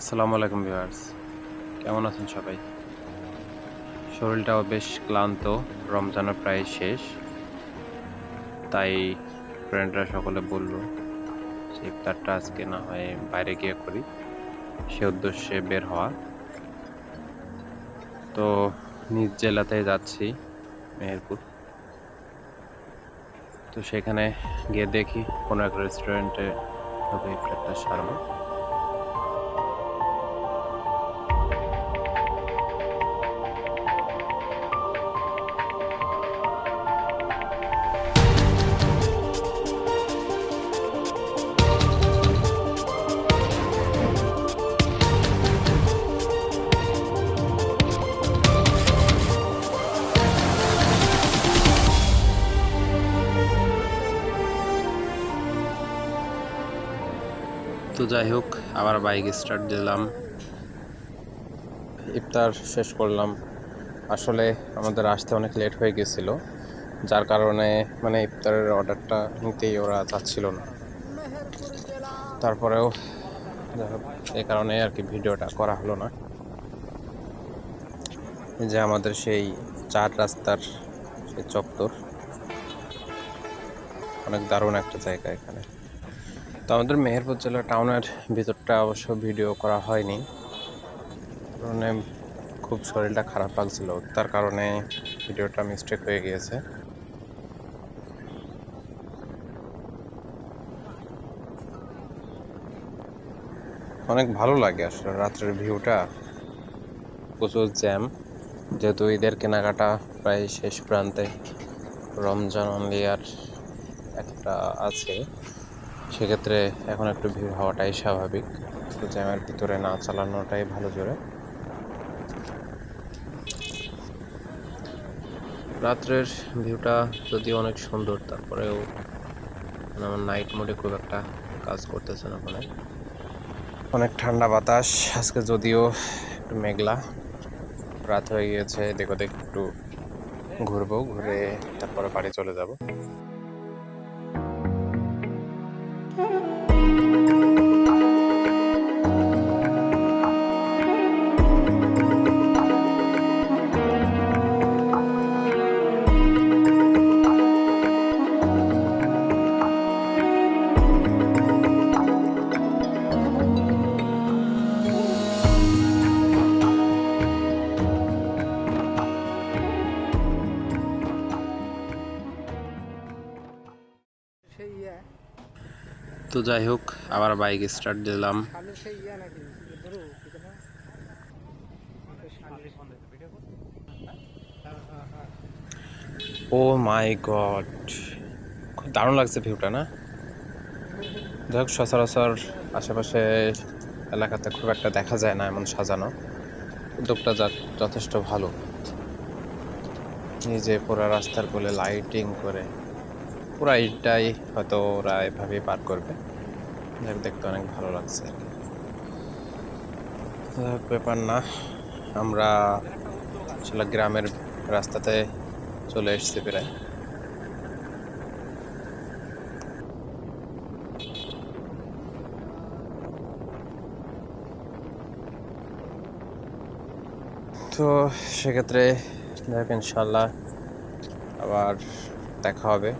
আসসালামু আলাইকুম ভিউয়ার্স। কেমন আছেন সবাই? শরীরটাও বেশ ক্লান্ত রমজানের প্রায় শেষ। তাই ফ্রেন্ডরা সকলে বলল যে, ইফতারটা আজকে না হয় বাইরে গিয়ে করি। সে উদ্দেশ্যে বের হওয়া। তো নিজ জেলাতে যাচ্ছি, মেহেরপুর। তো সেখানে গিয়ে দেখি কোনো এক রেস্টুরেন্টে ইফতারটা সারবো। তো যাই হোক, আবার বাইক স্টার্ট দিলাম। ইফতার শেষ করলাম। আসলে আমাদের আসতে অনেক লেট হয়ে গেছিল। যার কারণে মানে ইফতারের অর্ডারটা নিতেই ওরা চাচ্ছিল না। তারপরেও এই কারণে আর কি ভিডিওটা করা হলো না। যে আমাদের সেই চার রাস্তার সেই চত্বর। অনেক দারুণ একটা জায়গা এখানে। তো আমাদের মেহেরপুর জেলা টাউনের ভিতরটা অবশ্য ভিডিও করা হয়নি। কারণে খুব শরীরটা খারাপ লাগছিল। তার কারণে ভিডিওটা মিস্টেক হয়ে গিয়েছে। অনেক ভালো লাগে আসলে রাত্রের ভিউটা প্রচুর জ্যাম যেহেতু ঈদের কেনাকাটা প্রায় শেষ প্রান্তে। রমজান অনলি আর একটা আছে। সেক্ষেত্রে এখন একটু ভিড় হওয়াটাই স্বাভাবিক। তো জ্যামের ভিতরে না চালানোটাই ভালো জোরে। রাত্রের ভিউটা যদিও অনেক সুন্দর, তারপরেও মানে আমার নাইট মোডে খুব একটা কাজ করতেছে না ওখানে অনেক ঠান্ডা বাতাস, আজকে যদিও একটু মেঘলা। রাত হয়ে গিয়েছে দেখো দেখ একটু ঘুরবো, ঘুরে তারপরে বাড়ি চলে যাব। তো যাই হোক, আবার বাইক স্টার্ট দিলাম। ও মাই গড খুব দারুণ লাগছে ভিউটা না? যাই হোক, সচরাচর আশেপাশে এলাকাতে খুব একটা দেখা যায় না এমন সাজানো। উদ্যোগটা যথেষ্ট ভালো। নিজে পুরো রাস্তার কোলে লাইটিং করে। পুরো এইটাই হয়তো ওরা এভাবেই পার করবে। দেখতে অনেক ভালো লাগছে। ব্যাপার না। আমরা আসলে গ্রামের রাস্তাতে চলে এসছি প্রায়। তো সেক্ষেত্রে দেখ ইনশাল্লাহ আবার দেখা হবে।